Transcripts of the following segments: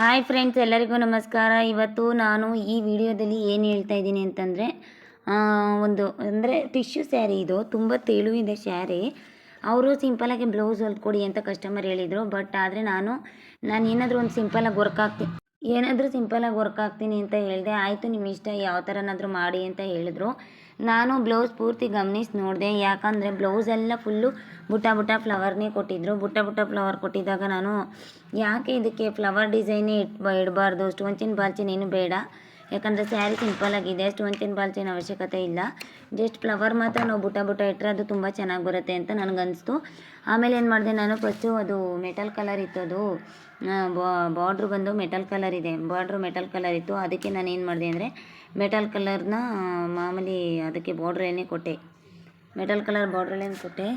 Hi friends ಎಲ್ಲರಿಗೂ ನಮಸ್ಕಾರ. ಇವತ್ತು ನಾನು ಈ ವಿಡಿಯೋದಲ್ಲಿ ಏನು ಹೇಳ್ತಾ ಇದ್ದೀನಿ ಅಂತಂದರೆ ಒಂದು, ಅಂದರೆ ಟಿಶ್ಯೂ ಸ್ಯಾರಿ ಇದು, ತುಂಬ ತೆಳುವಿದೆ ಸ್ಯಾರಿ ಅವರು ಸಿಂಪಲಾಗಿ ಬ್ಲೌಸ್ ಹೊಲ್ಕೊಡಿ ಅಂತ ಕಸ್ಟಮರ್ ಹೇಳಿದರು ಬಟ್ ಆದರೆ ನಾನು ನಾನು ಏನಾದರೂ ಒಂದು ಸಿಂಪಲಾಗಿ ವರ್ಕ್ ಆಗ್ತೀನಿ ಏನಾದರೂ ಸಿಂಪಲಾಗಿ ವರ್ಕ್ ಆಗ್ತೀನಿ ಅಂತ ಹೇಳಿದೆ, ಆಯಿತು ನಿಮ್ಮ ಇಷ್ಟ, ಯಾವ ಥರನಾದರೂ ಮಾಡಿ ಅಂತ ಹೇಳಿದ್ರು. ನಾನು ಬ್ಲೌಸ್ ಪೂರ್ತಿ ಗಮನಿಸಿ ನೋಡಿದೆ, ಯಾಕಂದರೆ ಬ್ಲೌಸೆಲ್ಲ ಫುಲ್ಲು ಬುಟ್ಟ ಬುಟ್ಟ ಫ್ಲವರ್ನೇ ಕೊಟ್ಟಿದ್ದರು ಬುಟ್ಟ ಬುಟ್ಟ ಫ್ಲವರ್ ಕೊಟ್ಟಿದ್ದಾಗ ನಾನು, ಯಾಕೆ ಇದಕ್ಕೆ ಫ್ಲವರ್ ಡಿಸೈನೇ ಇಟ್ ಇಡಬಾರ್ದು ಸ್ಟೋನ್ಚಿನ ಬಾಲ್ಚಿನ್ ಏನು ಬೇಡ. ಯಾಕಂದರೆ ಸ್ಯಾರಿ ಸಿಂಪಲಾಗಿದೆ ಸ್ಟೋನ್ಚಿನ್ ಬಾಲ್ಸಿನ ಅವಶ್ಯಕತೆ ಇಲ್ಲ. ಜಸ್ಟ್ ಫ್ಲವರ್ ಮಾತ್ರ ನಾವು ಬುಟ್ಟ ಬುಟ್ಟ ಇಟ್ಟರೆ ಅದು ತುಂಬ ಚೆನ್ನಾಗಿ ಬರುತ್ತೆ ಅಂತ ನನಗನ್ನಿಸ್ತು ಆಮೇಲೆ ಏನು ಮಾಡಿದೆ ನಾನು ಫಸ್ಟು ಅದು ಮೆಟಲ್ ಕಲರ್ ಇತ್ತು ಅದು ಬಾರ್ಡ್ರು ಬಂದು ಮೆಟಲ್ ಕಲರ್ ಇದೆ. ಬಾರ್ಡ್ರು ಮೆಟಲ್ ಕಲರ್ ಇತ್ತು. ಅದಕ್ಕೆ ನಾನು ಏನು ಮಾಡಿದೆ ಅಂದರೆ ಮೆಟಲ್ ಕಲರ್ನ ಮಾಮೂಲಿ ಅದಕ್ಕೆ ಬಾರ್ಡ್ರ್ ಏನೇ ಕೊಟ್ಟೆ. ಮೆಟಲ್ ಕಲರ್ ಬಾರ್ಡ್ರ್ ಲೈನ್ ಕೊಟ್ಟೆ?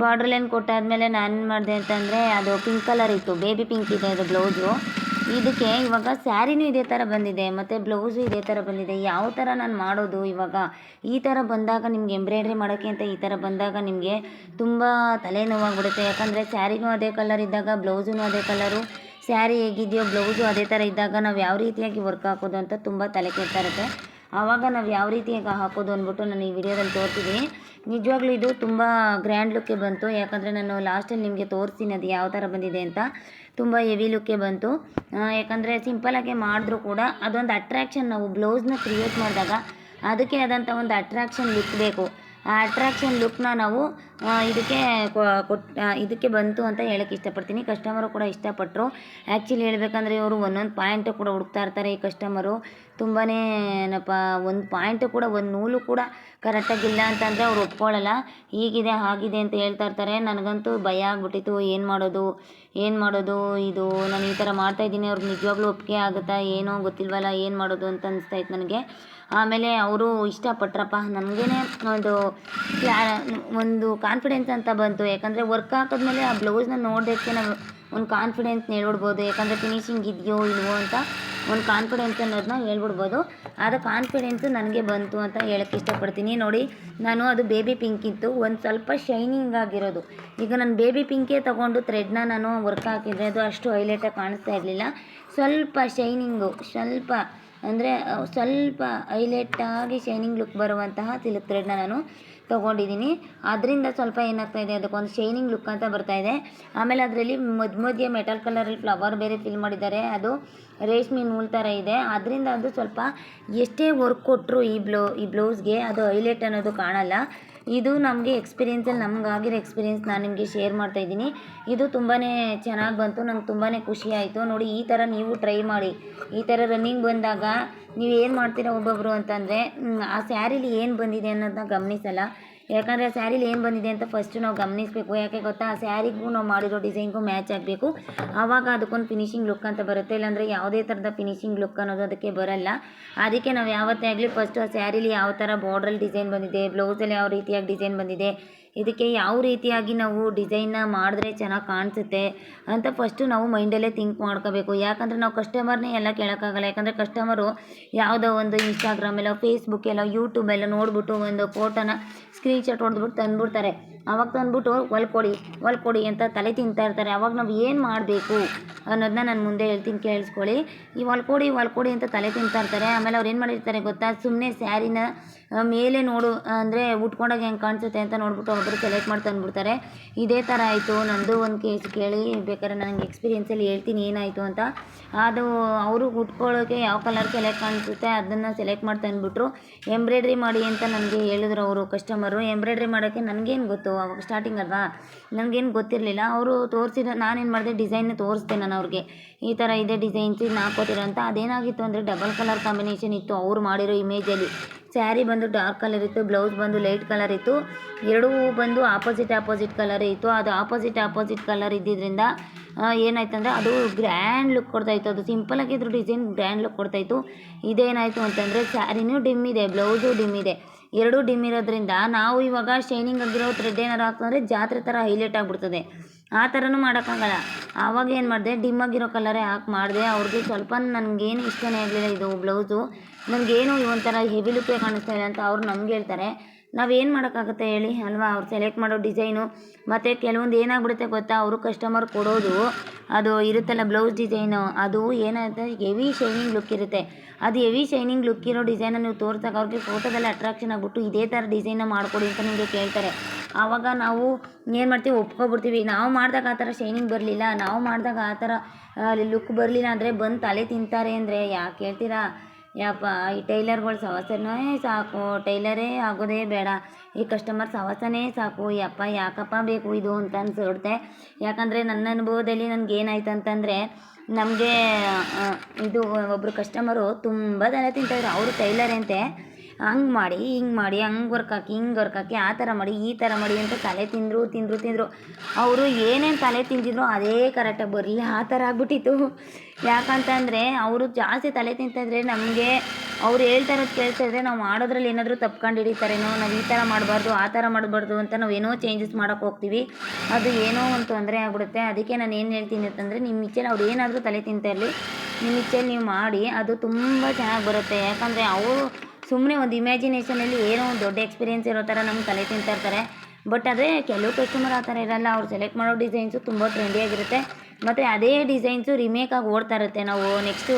ಬಾರ್ಡ್ರಲ್ಲೇನು ಲೈನ್ ಕೊಟ್ಟಾದಮೇಲೆ ನಾನು ಏನು ಮಾಡಿದೆ ಅಂತಂದರೆ ಅದು ಪಿಂಕ್ ಕಲರ್ ಇತ್ತು. ಬೇಬಿ ಪಿಂಕ್ ಇದೆ ಅದು ಬ್ಲೌಸು ಇದಕ್ಕೆ ಇವಾಗ ಸ್ಯಾರಿನೂ ಇದೇ ಥರ ಬಂದಿದೆ, ಮತ್ತು ಬ್ಲೌಸು ಇದೇ ಥರ ಬಂದಿದೆ, ಯಾವ ಥರ ನಾನು ಮಾಡೋದು ಇವಾಗ? ಈ ಥರ ಬಂದಾಗ ನಿಮ್ಗೆ ಎಂಬ್ರಾಯ್ಡ್ರಿ ಮಾಡೋಕ್ಕೆ ಅಂತ ಈ ಥರ ಬಂದಾಗ ನಿಮಗೆ ತುಂಬ ತಲೆನೋವಾಗ್ಬಿಡುತ್ತೆ. ಯಾಕಂದರೆ ಸ್ಯಾರಿನೂ ಅದೇ ಕಲರ್ ಇದ್ದಾಗ ಬ್ಲೌಸೂ ಅದೇ ಕಲರು ಸ್ಯಾರಿ ಹೇಗಿದೆಯೋ ಬ್ಲೌಸು ಅದೇ ಥರ ಇದ್ದಾಗ ನಾವು ಯಾವ ರೀತಿಯಾಗಿ ವರ್ಕ್ ಹಾಕೋದು ಅಂತ ತುಂಬ ತಲೆ ಕೆಡ್ತಾ ಇರುತ್ತೆ. ಆವಾಗ ನಾವು ಯಾವ ರೀತಿಯಾಗಿ ಹಾಕೋದು ಅಂದ್ಬಿಟ್ಟು ನಾನು ಈ ವಿಡಿಯೋದಲ್ಲಿ ತೋರಿಸಿದ್ದೀನಿ ನಿಜವಾಗ್ಲೂ ಇದು ತುಂಬ ಗ್ರ್ಯಾಂಡ್ ಲುಕ್ಕೆ ಬಂತು. ಯಾಕಂದರೆ ನಾನು ಲಾಸ್ಟಲ್ಲಿ ನಿಮಗೆ ತೋರಿಸ್ತೀನಿ ಅದು ಯಾವ ಥರ ಬಂದಿದೆ ಅಂತ. ತುಂಬ ಹೆವಿ ಲುಕ್ಕೆ ಬಂತು. ಯಾಕಂದರೆ ಸಿಂಪಲಾಗೆ ಮಾಡಿದ್ರೂ ಕೂಡ ಅದೊಂದು ಅಟ್ರ್ಯಾಕ್ಷನ್ ನಾವು ಬ್ಲೌಸ್ನ ಕ್ರಿಯೇಟ್ ಮಾಡಿದಾಗ ಅದಕ್ಕೆ ಆದಂಥ ಒಂದು ಅಟ್ರ್ಯಾಕ್ಷನ್ ಲುಕ್ ಬೇಕು. ಆ ಅಟ್ರ್ಯಾಕ್ಷನ್ ಲುಕ್ನ ನಾವು ಇದಕ್ಕೆ ಕೊಟ್ಟು ಇದಕ್ಕೆ ಬಂತು ಅಂತ ಹೇಳಕ್ಕೆ ಇಷ್ಟಪಡ್ತೀನಿ. ಕಸ್ಟಮರು ಕೂಡ ಇಷ್ಟಪಟ್ಟರು ಆ್ಯಕ್ಚುಲಿ ಹೇಳಬೇಕಂದ್ರೆ ಇವರು ಒಂದೊಂದು ಪಾಯಿಂಟು ಕೂಡ ಹುಡುಕ್ತಾ ಇರ್ತಾರೆ ಈ ಕಸ್ಟಮರು ತುಂಬಾ ಏನಪ್ಪ, ಒಂದು ಪಾಯಿಂಟು ಕೂಡ, ಒಂದು ನೂಲು ಕೂಡ ಕರೆಕ್ಟಾಗಿಲ್ಲ ಅಂತಂದರೆ ಅವ್ರು ಒಪ್ಕೊಳ್ಳಲ್ಲ ಹೀಗಿದೆ, ಹಾಗಿದೆ ಅಂತ ಹೇಳ್ತಾ ಇರ್ತಾರೆ. ನನಗಂತೂ ಭಯ ಆಗ್ಬಿಟ್ಟಿತ್ತು. ಏನು ಮಾಡೋದು? ಏನು ಮಾಡೋದು? ಇದು, ನಾನು ಈ ಥರ ಮಾಡ್ತಾಯಿದ್ದೀನಿ ಅವ್ರಿಗೆ ನಿಜವಾಗ್ಲೂ ಒಪ್ಪಿಗೆ ಆಗುತ್ತಾ? ಏನೋ ಗೊತ್ತಿಲ್ವಲ್ಲ? ಏನು ಮಾಡೋದು ಅಂತ ಅನಿಸ್ತಾಯಿತ್ತು ನನಗೆ. ಆಮೇಲೆ ಅವರು ಇಷ್ಟಪಟ್ರಪ್ಪ. ನಮಗೇನೆ ಒಂದು ಒಂದು ಕಾನ್ಫಿಡೆನ್ಸ್ ಅಂತ ಬಂತು. ಯಾಕಂದರೆ ವರ್ಕ್ ಹಾಕಿದ್ಮೇಲೆ ಆ ಬ್ಲೌಸ್ನ ನೋಡೋದಕ್ಕೆ ನಾವು ಒಂದು ಕಾನ್ಫಿಡೆನ್ಸ್ ಹೇಳ್ಬಿಡ್ಬೋದು. ಯಾಕಂದರೆ ಫಿನಿಶಿಂಗ್ ಇದೆಯೋ ಇಲ್ವೋ ಅಂತ ಒಂದು ಕಾನ್ಫಿಡೆನ್ಸ್ ಅನ್ನೋದನ್ನ ಹೇಳ್ಬಿಡ್ಬೋದು. ಆದ ಕಾನ್ಫಿಡೆನ್ಸು ನನಗೆ ಬಂತು ಅಂತ ಹೇಳಕ್ಕೆ ಇಷ್ಟಪಡ್ತೀನಿ. ನೋಡಿ, ನಾನು ಅದು ಬೇಬಿ ಪಿಂಕ್ ಇತ್ತು. ಒಂದು ಸ್ವಲ್ಪ ಶೈನಿಂಗ್ ಆಗಿರೋದು. ಈಗ ನಾನು ಬೇಬಿ ಪಿಂಕೇ ತೊಗೊಂಡು ಥ್ರೆಡ್ನ ನಾನು ವರ್ಕ್ ಹಾಕಿದರೆ ಅದು ಅಷ್ಟು ಹೈಲೈಟಾಗಿ ಕಾಣಿಸ್ತಾ ಇರಲಿಲ್ಲ. ಸ್ವಲ್ಪ ಶೈನಿಂಗು ಸ್ವಲ್ಪ ಅಂದರೆ ಸ್ವಲ್ಪ ಹೈಲೈಟಾಗಿ ಶೈನಿಂಗ್ ಲುಕ್ ಬರುವಂತಹ ಸಿಲ್ಕ್ ಥ್ರೆಡ್ನ ನಾನು ತೊಗೊಂಡಿದ್ದೀನಿ. ಅದರಿಂದ ಸ್ವಲ್ಪ ಏನಾಗ್ತಾ ಇದೆ ಅದಕ್ಕೊಂದು ಶೈನಿಂಗ್ ಲುಕ್ ಅಂತ ಬರ್ತಾ ಇದೆ. ಆಮೇಲೆ ಅದರಲ್ಲಿ ಮಧ್ಯ ಮಧ್ಯೆ ಮೆಟಲ್ ಕಲರಲ್ಲಿ ಫ್ಲವರ್ ಬೇರೆ ಫಿಲ್ ಮಾಡಿದ್ದಾರೆ. ಅದು ರೇಷ್ಮೆ ನೂಲ್ ಥರ ಇದೆ. ಅದರಿಂದ ಅದು ಸ್ವಲ್ಪ ಎಷ್ಟೇ ವರ್ಕ್ ಕೊಟ್ಟರು ಈ ಬ್ಲೌ, ಈ ಬ್ಲೌಸ್ಗೆ ಅದು ಹೈಲೈಟ್ ಅನ್ನೋದು ಕಾಣಲ್ಲ. ಇದು ನಮಗೆ ಎಕ್ಸ್ಪೀರಿಯೆನ್ಸಲ್ಲಿ ನಮಗಾಗಿರೋ ಎಕ್ಸ್ಪೀರಿಯೆನ್ಸ್ ನಾನು ನಿಮಗೆ ಶೇರ್ ಮಾಡ್ತಾ ಇದ್ದೀನಿ. ಇದು ತುಂಬಾ ಚೆನ್ನಾಗಿ ಬಂತು, ನಂಗೆ ತುಂಬಾ ಖುಷಿ ಆಯಿತು. ನೋಡಿ, ಈ ಥರ ನೀವು ಟ್ರೈ ಮಾಡಿ. ಈ ಥರ ರನ್ನಿಂಗ್ ಬಂದಾಗ ನೀವು ಏನು ಮಾಡ್ತೀರಾ ಒಬ್ಬೊಬ್ಬರು ಅಂತಂದರೆ ಆ ಸ್ಯಾರಿಲಿ ಏನು ಬಂದಿದೆ ಅನ್ನೋದನ್ನ ಗಮನಿಸಲ್ಲ. ಯಾಕಂದರೆ ಆ ಸ್ಯಾರಿಲಿ ಏನು ಬಂದಿದೆ ಅಂತ ಫಸ್ಟು ನಾವು ಗಮನಿಸಬೇಕು. ಯಾಕೆ ಗೊತ್ತಾ? ಆ ಸ್ಯಾರಿಗೂ ನಾವು ಮಾಡಿರೋ ಡಿಸೈನ್ಗೂ ಮ್ಯಾಚ್ ಆಗಬೇಕು. ಆವಾಗ ಅದಕ್ಕೊಂದು ಫಿನಿಶಿಂಗ್ ಲುಕ್ ಅಂತ ಬರುತ್ತೆ. ಇಲ್ಲಾಂದರೆ ಯಾವುದೇ ಥರದ ಫಿನಿಶಿಂಗ್ ಲುಕ್ ಅನ್ನೋದು ಅದಕ್ಕೆ ಬರಲ್ಲ. ಅದಕ್ಕೆ ನಾವು ಯಾವತ್ತೇ ಆಗಲಿ ಫಸ್ಟು ಆ ಸ್ಯಾರೀಲಿ ಯಾವ ಥರ ಬಾರ್ಡ್ರಲ್ಲಿ ಡಿಸೈನ್ ಬಂದಿದೆ ಬ್ಲೌಸಲ್ಲಿ ಯಾವ ರೀತಿಯಾಗಿ ಡಿಸೈನ್ ಬಂದಿದೆ ಇದಕ್ಕೆ ಯಾವ ರೀತಿಯಾಗಿ ನಾವು ಡಿಸೈನ್ನ ಮಾಡಿದ್ರೆ ಚೆನ್ನಾಗಿ ಕಾಣಿಸುತ್ತೆ ಅಂತ ಫಸ್ಟು ನಾವು ಮೈಂಡಲ್ಲೇ ಥಿಂಕ್ ಮಾಡ್ಕೋಬೇಕು. ಯಾಕಂದರೆ ನಾವು ಕಸ್ಟಮರ್ನೇ ಎಲ್ಲ ಕೇಳೋಕ್ಕಾಗಲ್ಲ. ಯಾಕಂದರೆ ಕಸ್ಟಮರು ಯಾವುದೋ ಒಂದು ಇನ್ಸ್ಟಾಗ್ರಾಮೆಲ್ಲೋ ಫೇಸ್ಬುಕ್ಕೆಲ್ಲೋ ಯೂಟ್ಯೂಬೆಲ್ಲ ನೋಡಿಬಿಟ್ಟು ಒಂದು ಫೋಟೋನ ಸ್ಕ್ರೀನ್ಶಾಟ್ ಹೊಡೆದ್ಬಿಟ್ಟು ತಂದುಬಿಡ್ತಾರೆ. ಅವಾಗ ತಂದುಬಿಟ್ಟು ಹೊಲ್ಕೊಡಿ ಹೊಲ್ಕೊಡಿ ಅಂತ ತಲೆ ತಿಂತಾ ಇರ್ತಾರೆ. ಅವಾಗ ನಾವು ಏನು ಮಾಡಬೇಕು ಅನ್ನೋದನ್ನ ನಾನು ಮುಂದೆ ಹೇಳ್ತೀನಿ, ಕೇಳಿಸ್ಕೊಳ್ಳಿ. ಈ ಹೊಲ್ಕೊಡಿ ಹೊಲ್ಕೊಡಿ ಅಂತ ತಲೆ ತಿಂತಾ ಇರ್ತಾರೆ. ಆಮೇಲೆ ಅವ್ರು ಏನು ಮಾಡಿರ್ತಾರೆ ಗೊತ್ತಾ? ಸುಮ್ಮನೆ ಸ್ಯಾರಿನ ಮೇಲೆ ನೋಡು ಅಂದರೆ ಉಟ್ಕೊಂಡಾಗ ಹೆಂಗೆ ಕಾಣಿಸುತ್ತೆ ಅಂತ ನೋಡ್ಬಿಟ್ಟು ಒಬ್ಬರು ಸೆಲೆಕ್ಟ್ ಮಾಡಿ ತಂದುಬಿಡ್ತಾರೆ ಇದೇ ಥರ ಆಯಿತು ನನ್ನದು ಒಂದು ಕೇಸ್ ಕೇಳಿ, ಬೇಕಾದ್ರೆ ನನಗೆ ಎಕ್ಸ್ಪೀರಿಯೆನ್ಸಲ್ಲಿ ಹೇಳ್ತೀನಿ ಏನಾಯಿತು ಅಂತ. ಅದು ಅವರು ಉಟ್ಕೊಳ್ಳೋಕೆ ಯಾವ ಕಲರ್ ಸೆಲೆಕ್ಟ್ ಕಾಣಿಸುತ್ತೆ ಅದನ್ನು ಸೆಲೆಕ್ಟ್ ಮಾಡಿ ತಂದುಬಿಟ್ರು ಎಂಬ್ರಾಯ್ಡ್ರಿ ಮಾಡಿ ಅಂತ ನನಗೆ ಹೇಳಿದ್ರು ಅವರು ಕಸ್ಟಮರು ಎಂಬ್ರಾಯ್ಡ್ರಿ ಮಾಡೋಕ್ಕೆ ನನಗೇನು ಗೊತ್ತು? ಅವಾಗ ಸ್ಟಾರ್ಟಿಂಗ್ ಅಲ್ವಾ? ನನಗೇನು ಗೊತ್ತಿರಲಿಲ್ಲ. ಅವರು ತೋರಿಸಿದ ನಾನೇನು ಮಾಡಿದೆ ಡಿಸೈನ್ ತೋರಿಸ್ದೆ ನಾನು ಅವ್ರಿಗೆ. ಈ ಥರ ಇದೆ ಡಿಸೈನ್ಸ್ ಇದನ್ನ ಹಾಕೋತೀರ ಅಂತ. ಅದೇನಾಗಿತ್ತು ಅಂದರೆ ಡಬಲ್ ಕಲರ್ ಕಾಂಬಿನೇಷನ್ ಇತ್ತು ಅವ್ರು ಮಾಡಿರೋ ಇಮೇಜಲ್ಲಿ ಸ್ಯಾರಿ ಬಂದು ಡಾರ್ಕ್ ಕಲರ್ ಇತ್ತು ಬ್ಲೌಸ್ ಬಂದು ಲೈಟ್ ಕಲರ್ ಇತ್ತು. ಎರಡೂ ಬಂದು ಆಪೋಸಿಟ್ ಆಪೋಸಿಟ್ ಕಲರ್ ಇತ್ತು. ಅದು ಆಪೋಸಿಟ್ ಆಪೋಸಿಟ್ ಕಲರ್ ಇದ್ದಿದ್ದರಿಂದ ಏನಾಯ್ತು ಅಂದರೆ ಅದು ಗ್ರ್ಯಾಂಡ್ ಲುಕ್ ಕೊಡ್ತಾಯಿತ್ತು ಅದು ಸಿಂಪಲ್ ಆಗಿದ್ರು ಡಿಸೈನ್ ಗ್ರ್ಯಾಂಡ್ ಲುಕ್ ಕೊಡ್ತಾಯಿತ್ತು ಇದೇನಾಯಿತು ಅಂತಂದರೆ ಸ್ಯಾರಿನೂ ಡಿಮ್ ಇದೆ ಬ್ಲೌಸು ಡಿಮ್ ಇದೆ. ಎರಡೂ ಡಿಮ್ ಇರೋದ್ರಿಂದ ನಾವು ಇವಾಗ ಶೈನಿಂಗ್ ಆಗಿರೋ ಥ್ರೆಡ್ ಏನಾರು ಹಾಕಿದ್ರೆ ಜಾತ್ರೆ ಥರ ಹೈಲೈಟ್ ಆಗಿಬಿಡ್ತದೆ. ಆ ಥರನೂ ಮಾಡೋಕ್ಕಾಗಲ್ಲ ಆವಾಗ ಏನು ಮಾಡಿದೆ ಡಿಮ್ ಆಗಿರೋ ಕಲರೇ ಹಾಕಿ ಮಾಡಿದೆ. ಅವ್ರಿಗೆ ಸ್ವಲ್ಪ ನನಗೇನು ಇಷ್ಟನೇ ಆಗಲಿಲ್ಲ ಇದು ಬ್ಲೌಸು ನನಗೇನು ಒಂಥರ ಹೆವಿ ಲುಕ್ಕೇ ಕಾಣಿಸ್ತಾ ಇದೆ ಅಂತ ಅವ್ರು ನಮ್ಗೆ ಹೇಳ್ತಾರೆ. ನಾವೇನು ಮಾಡೋಕ್ಕಾಗುತ್ತೆ ಹೇಳಿ, ಅಲ್ವಾ? ಅವ್ರು ಸೆಲೆಕ್ಟ್ ಮಾಡೋ ಡಿಸೈನು ಮತ್ತು ಕೆಲವೊಂದು ಏನಾಗ್ಬಿಡುತ್ತೆ ಗೊತ್ತಾ? ಅವರು ಕಸ್ಟಮರ್ ಕೊಡೋದು, ಅದು ಇರುತ್ತಲ್ಲ ಬ್ಲೌಸ್ ಡಿಸೈನು ಅದು ಏನಾಗುತ್ತೆ ಹೆವಿ ಶೈನಿಂಗ್ ಲುಕ್ ಇರುತ್ತೆ. ಅದು ಹೆವಿ ಶೈನಿಂಗ್ ಲುಕ್ ಇರೋ ಡಿಸೈನ ನೀವು ತೋರಿಸಾಗ ಅವ್ರಿಗೆ ಫೋಟೋದಲ್ಲಿ ಅಟ್ರಾಕ್ಷನ್ ಆಗಿಬಿಟ್ಟು ಇದೇ ಥರ ಡಿಸೈನ್ನ ಮಾಡಿಕೊಡಿ ಅಂತ ನಿಮಗೆ ಕೇಳ್ತಾರೆ. ಆವಾಗ ನಾವು ಏನು ಮಾಡ್ತೀವಿ, ಒಪ್ಕೊಬಿಡ್ತೀವಿ. ನಾವು ಮಾಡಿದಾಗ ಆ ಥರ ಶೈನಿಂಗ್ ಬರಲಿಲ್ಲ, ನಾವು ಮಾಡಿದಾಗ ಆ ಥರ ಲುಕ್ ಬರಲಿಲ್ಲ ಅಂದರೆ ಬಂದು ತಲೆ ತಿಂತಾರೆ ಅಂದರೆ ಯಾಕೆ ಹೇಳ್ತೀರಾ ಯಪ್ಪ, ಈ ಟೈಲರ್ಗಳು ಸವಾಸನೇ ಸಾಕು. ಟೈಲರೇ ಆಗೋದೇ ಬೇಡ. ಈ ಕಸ್ಟಮರ್ ಸವಾಸನೇ ಸಾಕು. ಯಪ್ಪ, ಯಾಕಪ್ಪ ಬೇಕು ಇದು ಅಂತ ಅನ್ಸಿಬಿಡುತ್ತೆ. ಯಾಕಂದರೆ ನನ್ನ ಅನುಭವದಲ್ಲಿ ನನಗೆ ಏನಾಯ್ತು ಅಂತಂದರೆ, ನಮಗೆ ಇದು ಒಬ್ಬರು ಕಸ್ಟಮರು ತುಂಬ ದನ ತಿಂತಾಯಿದ್ರು ಅವರು ಟೈಲರ್ ಅಂತೆ. ಹಂಗೆ ಮಾಡಿ, ಹಿಂಗೆ ಮಾಡಿ, ಹಂಗೆ ವರ್ಕ್ ಹಾಕಿ, ಹಿಂಗೆ ವರ್ಕ್ ಹಾಕಿ, ಆ ಥರ ಮಾಡಿ, ಈ ಥರ ಮಾಡಿ ಅಂತ ತಲೆ ತಿಂದರು ತಿಂದರು ತಿಂದರು. ಅವರು ಏನೇನು ತಲೆ ತಿಂದಿದ್ರು ಅದೇ ಕರೆಕ್ಟಾಗಿ ಬರಲಿ, ಆ ಥರ ಆಗ್ಬಿಟ್ಟಿತ್ತು. ಯಾಕಂತಂದರೆ ಅವರು ಜಾಸ್ತಿ ತಲೆ ತಿಂತಾಯಿದ್ರೆ ನಮಗೆ ಅವ್ರು ಹೇಳ್ತಾ ಇರೋದು ಕೇಳ್ತಾ ಇದ್ರೆ ನಾವು ಮಾಡೋದ್ರಲ್ಲಿ ಏನಾದರೂ ತಪ್ಕೊಂಡು ಹಿಡಿತಾರೇನೋ ನಾವು ಈ ಥರ ಮಾಡಬಾರ್ದು, ಆ ಥರ ಮಾಡಬಾರ್ದು ಅಂತ ನಾವು ಏನೋ ಚೇಂಜಸ್ ಮಾಡೋಕೆ ಹೋಗ್ತೀವಿ. ಅದು ಏನೋ ಒಂದು ತೊಂದರೆ ಆಗ್ಬಿಡುತ್ತೆ. ಅದಕ್ಕೆ ನಾನು ಏನು ಹೇಳ್ತೀನಿ ಅಂತಂದರೆ ನಿಮ್ಮ ಇಚ್ಛೆಲಿ ಅವ್ರು ಏನಾದರೂ ತಲೆ ತಿಂತಾ ಇರಲಿ ನಿಮ್ಮ ಇಚ್ಛೆಲಿ ನೀವು ಮಾಡಿ, ಅದು ತುಂಬ ಚೆನ್ನಾಗಿ ಬರುತ್ತೆ. ಯಾಕಂದರೆ ಅವರು ಸುಮ್ಮನೆ ಒಂದು ಇಮ್ಯಾಜಿನೇಷನಲ್ಲಿ ಏನೋ ಒಂದು ದೊಡ್ಡ ಎಕ್ಸ್ಪೀರಿಯೆನ್ಸ್ ಇರೋ ಥರ ನಮ್ಗೆ ತಲೆ ತಿಂತಾ ಇರ್ತಾರೆ. ಬಟ್ ಅದೇ ಕೆಲವು ಕಸ್ಟಮರ್ ಆ ಥರ ಇರಲ್ಲ, ಅವ್ರು ಸೆಲೆಕ್ಟ್ ಮಾಡೋ ಡಿಸೈನ್ಸು ತುಂಬ ಟ್ರೆಂಡಿಯಾಗಿರುತ್ತೆ ಮತ್ತು ಅದೇ ಡಿಸೈನ್ಸು ರಿಮೇಕಾಗಿ ಓಡ್ತಾ ಇರುತ್ತೆ. ನಾವು ನೆಕ್ಸ್ಟು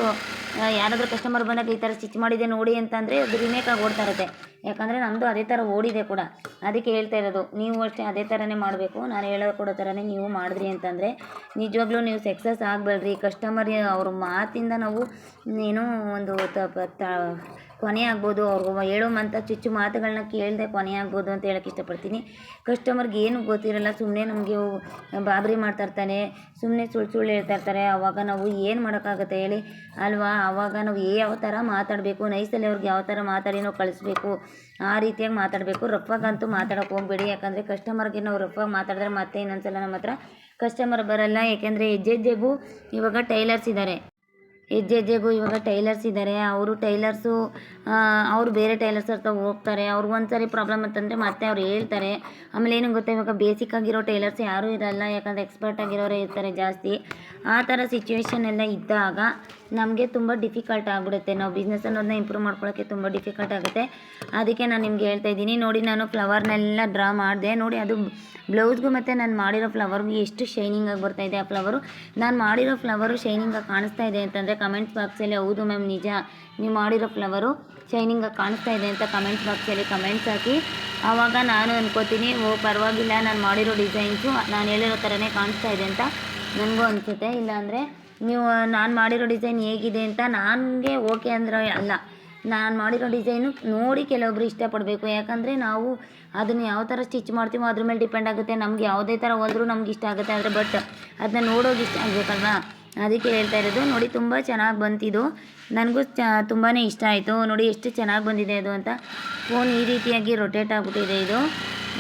ಯಾರಾದರೂ ಕಸ್ಟಮರ್ ಬಂದಾಗ ಈ ಥರ ಸ್ಟಿಚ್ ಮಾಡಿದೆ ನೋಡಿ ಅಂತಂದರೆ ಅದು ರಿಮೇಕಾಗಿ ಓಡ್ತಾ ಇರುತ್ತೆ. ಯಾಕಂದರೆ ನಮ್ಮದು ಅದೇ ಥರ ಓಡಿದೆ ಕೂಡ. ಅದಕ್ಕೆ ಹೇಳ್ತಾ ಇರೋದು, ನೀವು ಅಷ್ಟೇ ಅದೇ ಥರನೇ ಮಾಡಬೇಕು. ನಾನು ಹೇಳೋ ಕೊಡೋ ಥರನೇ ನೀವು ಮಾಡಿದ್ರಿ ಅಂತಂದರೆ, ನಿಜವಾಗ್ಲೂ ನೀವು ಸಕ್ಸಸ್ ಆಗಬೇಡ್ರಿ. ಕಸ್ಟಮರ್ ಅವ್ರ ಮಾತಿಂದ ನಾವು ಏನೋ ಒಂದು ತ ಕೊನೆ ಆಗ್ಬೋದು, ಅವ್ರಿಗೆ ಹೇಳೋ ಮಂತ ಚುಚ್ಚು ಮಾತುಗಳನ್ನ ಕೇಳದೆ ಕೊನೆ ಆಗ್ಬೋದು ಅಂತ ಹೇಳಕ್ಕೆ ಇಷ್ಟಪಡ್ತೀನಿ. ಕಸ್ಟಮರ್ಗೆ ಏನು ಗೊತ್ತಿರಲ್ಲ ಸುಮ್ಮನೆ ನಮಗೆ ಬಾಬರಿ ಮಾಡ್ತಾ ಇರ್ತಾನೆ ಸುಮ್ಮನೆ ಸುಳ್ಳು ಸುಳ್ಳು ಹೇಳ್ತಾ ಇರ್ತಾರೆ. ಆವಾಗ ನಾವು ಏನು ಮಾಡೋಕ್ಕಾಗುತ್ತೆ ಹೇಳಿ? ಅಲ್ವಾ? ಆವಾಗ ನಾವು ಯಾವ ಥರ ಮಾತಾಡಬೇಕು, ನೈಸಲ್ಲಿ ಅವ್ರಿಗೆ ಯಾವ ಥರ ಮಾತಾಡಿ ನಾವು ಕಳಿಸ್ಬೇಕು, ಆ ರೀತಿಯಾಗಿ ಮಾತಾಡಬೇಕು. ರಫಾಗಂತೂ ಮಾತಾಡೋಕೆ ಹೋಗಬೇಡಿ. ಯಾಕಂದರೆ ಕಸ್ಟಮರ್ಗೆ ನಾವು ರಫಾಗಿ ಮಾತಾಡಿದ್ರೆ ಮತ್ತೆ ಇನ್ನೊಂದ್ಸಲ ನಮ್ಮ ಹತ್ರ ಕಸ್ಟಮರ್ ಬರಲ್ಲ. ಯಾಕೆಂದರೆ ಹೆಜ್ಜೆ ಹೆಜ್ಜೆಗೂ ಇವಾಗ ಟೈಲರ್ಸ್ ಇದ್ದಾರೆ ಹೆಜ್ಜೆ ಹೆಜ್ಜೆಗೂ ಇವಾಗ ಟೈಲರ್ಸ್ ಇದ್ದಾರೆ ಅವರು ಟೈಲರ್ಸು ಅವರು ಬೇರೆ ಟೈಲರ್ಸ್ ಹತ್ರ ಹೋಗ್ತಾರೆ. ಅವ್ರಿಗೆ ಒಂದು ಸಾರಿ ಪ್ರಾಬ್ಲಮ್ ಅಂತಂದರೆ ಮತ್ತೆ ಅವ್ರು ಹೇಳ್ತಾರೆ. ಆಮೇಲೆ ಏನು ಗೊತ್ತಾ ಇವಾಗ ಬೇಸಿಕ್ ಆಗಿರೋ ಟೈಲರ್ಸ್ ಯಾರೂ ಇರಲ್ಲ. ಯಾಕಂದರೆ ಎಕ್ಸ್ಪರ್ಟ್ ಆಗಿರೋರೇ ಇರ್ತಾರೆ ಜಾಸ್ತಿ. ಆ ಥರ ಸಿಚುವೇಶನ್ ಎಲ್ಲ ಇದ್ದಾಗ ನಮಗೆ ತುಂಬ ಡಿಫಿಕಲ್ಟ್ ಆಗಿಬಿಡುತ್ತೆ. ನಾವು ಬಿಸ್ನೆಸ್ ಅನ್ನೋದನ್ನ ಇಂಪ್ರೂವ್ ಮಾಡ್ಕೊಳ್ಳೋಕ್ಕೆ ತುಂಬ ಡಿಫಿಕಲ್ಟ್ ಆಗುತ್ತೆ. ಅದಕ್ಕೆ ನಾನು ನಿಮ್ಗೆ ಹೇಳ್ತಾ ಇದ್ದೀನಿ. ನೋಡಿ ನಾನು ಫ್ಲವರ್ನೆಲ್ಲ ಡ್ರಾ ಮಾಡಿದೆ. ನೋಡಿ ಅದು ಬ್ಲೌಸ್ಗೂ ಮತ್ತು ನಾನು ಮಾಡಿರೋ ಫ್ಲವರ್ಗೂ ಎಷ್ಟು ಶೈನಿಂಗಾಗಿ ಬರ್ತಾ ಇದೆ ಆ ಫ್ಲವರು ನಾನು ಮಾಡಿರೋ ಫ್ಲವರು ಶೈನಿಂಗಾಗಿ ಕಾಣಿಸ್ತಾ ಇದೆ ಅಂತಂದರೆ ಕಮೆಂಟ್ಸ್ ಬಾಕ್ಸಲ್ಲಿ, ಹೌದು ಮ್ಯಾಮ್, ನಿಜ. ನೀವು ಮಾಡಿರೋ ಫ್ಲವರು ಶೈನಿಂಗಾಗಿ ಕಾಣಿಸ್ತಾ ಇದೆ ಅಂತ ಕಮೆಂಟ್ಸ್ ಬಾಕ್ಸಲ್ಲಿ ಕಮೆಂಟ್ಸ್ ಹಾಕಿ. ಆವಾಗ ನಾನು ಅಂದ್ಕೋತೀನಿ ಓ, ಪರವಾಗಿಲ್ಲ, ನಾನು ಮಾಡಿರೋ ಡಿಸೈನ್ಸು, ನಾನು ಹೇಳಿರೋ ಥರನೇ ಕಾಣಿಸ್ತಾ ಇದೆ ಅಂತ ನನಗೂ ಅನಿಸುತ್ತೆ. ಇಲ್ಲಾಂದರೆ ನೀವು, ನಾನು ಮಾಡಿರೋ ಡಿಸೈನ್ ಹೇಗಿದೆ ಅಂತ ನನಗೆ ಓಕೆ ಅಂದರೆ ಅಲ್ಲ. ನಾನು ಮಾಡಿರೋ ಡಿಸೈನು ನೋಡಿ ಕೆಲವೊಬ್ರು ಇಷ್ಟಪಡಬೇಕು. ಯಾಕಂದರೆ ನಾವು ಅದನ್ನು ಯಾವ ಥರ ಸ್ಟಿಚ್ ಮಾಡ್ತೀವೋ ಅದ್ರ ಮೇಲೆ ಡಿಪೆಂಡ್ ಆಗುತ್ತೆ. ನಮ್ಗೆ ಯಾವುದೇ ಥರ ಹೋದರೂ ನಮ್ಗೆ ಇಷ್ಟ ಆಗುತ್ತೆ. ಆದರೆ ಬಟ್ ಅದನ್ನ ನೋಡೋಕೆ ಇಷ್ಟ ಆಗಬೇಕಲ್ವಾ? ಅದಕ್ಕೆ ಹೇಳ್ತಾ ಇರೋದು, ನೋಡಿ ತುಂಬ ಚೆನ್ನಾಗಿ ಬಂತಿದು. ನನಗೂ ಚ ತುಂಬಾ ಇಷ್ಟ ಆಯಿತು. ನೋಡಿ ಎಷ್ಟು ಚೆನ್ನಾಗಿ ಬಂದಿದೆ ಅದು ಅಂತ. ಫೋನ್ ಈ ರೀತಿಯಾಗಿ ರೊಟೇಟ್ ಆಗಿಬಿಟ್ಟಿದೆ ಇದು.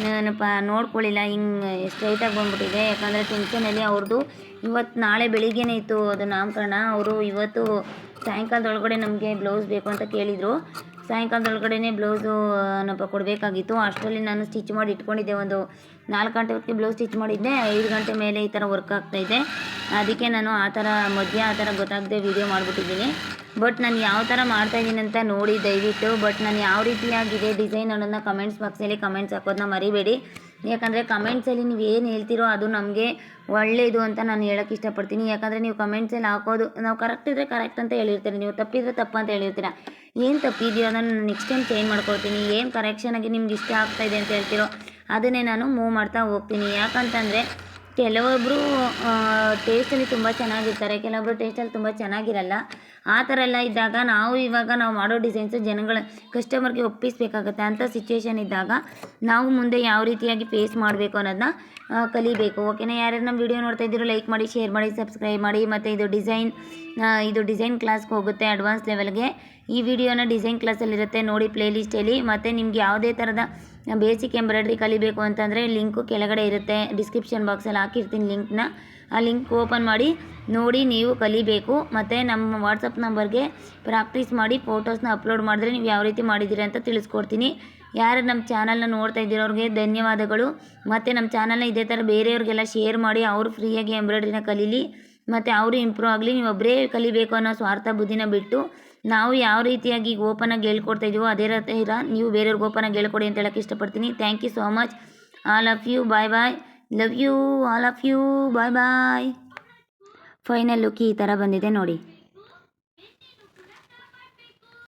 ನಾನು ಪ, ನೋಡ್ಕೊಳ್ಳಿಲ್ಲ, ಹಿಂಗೆ ಸ್ಟ್ರೈಟಾಗಿ ಬಂದ್ಬಿಟ್ಟಿದೆ. ಯಾಕಂದರೆ ಟೆನ್ಷನಲ್ಲಿ ಅವ್ರದ್ದು ಇವತ್ತು ನಾಳೆ ಬೆಳಿಗ್ಗೆನೇ ಇತ್ತು ಅದು ನಾಮಕರಣ. ಅವರು ಇವತ್ತು ಸಾಯಂಕಾಲದೊಳಗಡೆ ನಮಗೆ ಬ್ಲೌಸ್ ಬೇಕು ಅಂತ ಕೇಳಿದರು. ಸಾಯಂಕಾಲದೊಳಗಡೆನೇ ಬ್ಲೌಸು ಏನಪ್ಪ, ಕೊಡಬೇಕಾಗಿತ್ತು. ಅಷ್ಟರಲ್ಲಿ ನಾನು ಸ್ಟಿಚ್ ಮಾಡಿ ಇಟ್ಕೊಂಡಿದ್ದೆ ಒಂದು ನಾಲ್ಕು ಗಂಟೆ ಹೊತ್ತಿಗೆ ಬ್ಲೌಸ್ ಸ್ಟಿಚ್ ಮಾಡಿದ್ದೆ. ಐದು ಗಂಟೆ ಮೇಲೆ ಈ ಥರ ವರ್ಕ್ ಆಗ್ತಾಯಿದೆ ಅದಕ್ಕೆ ನಾನು ಆ ಥರ ಮಧ್ಯ ಆ ಥರ ಗೊತ್ತಾಗದೆ ವೀಡಿಯೋ ಮಾಡಿಬಿಟ್ಟಿದ್ದೀನಿ. ಬಟ್ ನಾನು ಯಾವ ಥರ ಮಾಡ್ತಾಯಿದ್ದೀನಿ ಅಂತ ನೋಡಿ ದಯವಿಟ್ಟು, ಬಟ್ ನಾನು ಯಾವ ರೀತಿಯಾಗಿದೆ ಡಿಸೈನ್ ಅನ್ನೋದನ್ನ ಕಮೆಂಟ್ಸ್ ಬಾಕ್ಸಲ್ಲಿ ಕಮೆಂಟ್ಸ್ ಹಾಕೋದನ್ನ ಮರಿಬೇಡಿ. ಯಾಕಂದರೆ ಕಮೆಂಟ್ಸಲ್ಲಿ ನೀವು ಏನು ಹೇಳ್ತೀರೋ ಅದು ನಮಗೆ ಒಳ್ಳೆಯದು ಅಂತ ನಾನು ಹೇಳೋಕ್ಕೆ ಇಷ್ಟಪಡ್ತೀನಿ. ಯಾಕಂದರೆ ನೀವು ಕಮೆಂಟ್ಸಲ್ಲಿ ಹಾಕೋದು, ನಾವು ಕರೆಕ್ಟ್ ಇದ್ದರೆ ಕರೆಕ್ಟ್ ಅಂತ ಹೇಳಿರ್ತೀರಿ. ನೀವು ತಪ್ಪಿದ್ರೆ ತಪ್ಪು ಅಂತ ಹೇಳಿರ್ತೀರ. ಏನು ತಪ್ಪಿದೆಯೋ ಅದನ್ನು ನೆಕ್ಸ್ಟ್ ಟೈಮ್ ಚೇಂಜ್ ಮಾಡ್ಕೊಳ್ತೀನಿ. ಏನು ಕರೆಕ್ಷನಾಗಿ ನಿಮ್ಗೆ ಇಷ್ಟ ಆಗ್ತಾಯಿದೆ ಅಂತ ಹೇಳ್ತೀರೋ ಅದನ್ನೇ ನಾನು ಮೂವ್ ಮಾಡ್ತಾ ಹೋಗ್ತೀನಿ. ಯಾಕಂತಂದರೆ ಕೆಲವೊಬ್ಬರು ಟೇಸ್ಟಲ್ಲಿ ತುಂಬ ಚೆನ್ನಾಗಿರ್ತಾರೆ. ಕೆಲವೊಬ್ಬರು ಟೇಸ್ಟಲ್ಲಿ ತುಂಬ ಚೆನ್ನಾಗಿರಲ್ಲ. ಆ ಥರ ಎಲ್ಲ ಇದ್ದಾಗ ನಾವು ಇವಾಗ ನಾವು ಮಾಡೋ ಡಿಸೈನ್ಸು ಜನಗಳ ಕಸ್ಟಮರ್ಗೆ ಒಪ್ಪಿಸಬೇಕಾಗತ್ತೆ ಅಂಥ ಸಿಚುವೇಶನ್ ಇದ್ದಾಗ ನಾವು ಮುಂದೆ ಯಾವ ರೀತಿಯಾಗಿ ಫೇಸ್ ಮಾಡಬೇಕು ಅನ್ನೋದನ್ನ ಕಲಿಬೇಕು. ಓಕೆನಾ ಯಾರ್ಯಾರು ನಮ್ಮ ವಿಡಿಯೋ ನೋಡ್ತಾ ಇದ್ದೀರೋ ಲೈಕ್ ಮಾಡಿ ಶೇರ್ ಮಾಡಿ ಸಬ್ಸ್ಕ್ರೈಬ್ ಮಾಡಿ, ಮತ್ತು ಇದು ಡಿಸೈನ್ ಇದು ಡಿಸೈನ್ ಕ್ಲಾಸ್ಗೆ ಹೋಗುತ್ತೆ ಅಡ್ವಾನ್ಸ್ ಲೆವೆಲ್ಗೆ ಈ ವಿಡಿಯೋನ ಡಿಸೈನ್ ಕ್ಲಾಸಲ್ಲಿರುತ್ತೆ ನೋಡಿ ಪ್ಲೇಲಿಸ್ಟಲ್ಲಿ ಮತ್ತು ನಿಮ್ಗೆ ಯಾವುದೇ ಥರದ ಬೇಸಿಕ್ ಎಂಬ್ರಾಯ್ಡ್ರಿ ಕಲಿಬೇಕು ಅಂತಂದರೆ ಲಿಂಕು ಕೆಳಗಡೆ ಇರುತ್ತೆ. ಡಿಸ್ಕ್ರಿಪ್ಷನ್ ಬಾಕ್ಸಲ್ಲಿ ಹಾಕಿರ್ತೀನಿ ಲಿಂಕ್ನ. ಆ ಲಿಂಕ್ ಓಪನ್ ಮಾಡಿ, ನೋಡಿ, ನೀವು ಕಲಿಬೇಕು. ಮತ್ತು ನಮ್ಮ ವಾಟ್ಸಪ್ ನಂಬರ್ಗೆ ಪ್ರಾಕ್ಟೀಸ್ ಮಾಡಿ, ಫೋಟೋಸ್ನ ಅಪ್ಲೋಡ್ ಮಾಡಿದ್ರೆ ನೀವು ಯಾವ ರೀತಿ ಮಾಡಿದ್ದೀರಿ ಅಂತ ತಿಳಿಸ್ಕೊಡ್ತೀನಿ. ಯಾರು ನಮ್ಮ ಚಾನಲ್ನ ನೋಡ್ತಾ ಇದ್ದೀರೋರಿಗೆ ಧನ್ಯವಾದಗಳು. ಮತ್ತು ನಮ್ಮ ಚಾನಲ್ನ ಇದೇ ಥರ ಬೇರೆಯವ್ರಿಗೆಲ್ಲ ಶೇರ್ ಮಾಡಿ, ಅವರು ಫ್ರೀಯಾಗಿ ಎಂಬ್ರಾಯ್ಡ್ರಿನ ಕಲೀಲಿ. ಮತ್ತು ಅವರು ಇಂಪ್ರೂವ್ ಆಗಲಿ, ನೀವು ಒಬ್ಬರೇ ಕಲಿಬೇಕು ಅನ್ನೋ ಸ್ವಾರ್ಥ ಬುದ್ಧಿನ ಬಿಟ್ಟು ನಾವು ಯಾವ ರೀತಿಯಾಗಿ ಈಗ ಓಪನಾಗಿ ಹೇಳ್ಕೊಡ್ತಾ ಇದೀವೋ ಅದೇ ಇರ ನೀವು ಬೇರೆಯವ್ರಿಗೆ ಓಪನಾಗಿ ಹೇಳ್ಕೊಡಿ ಅಂತ ಹೇಳಕ್ಕೆ ಇಷ್ಟಪಡ್ತೀನಿ. Thank you so much all of you bye bye love you all of you bye bye final look ಈ ಥರ ಬಂದಿದೆ ನೋಡಿ.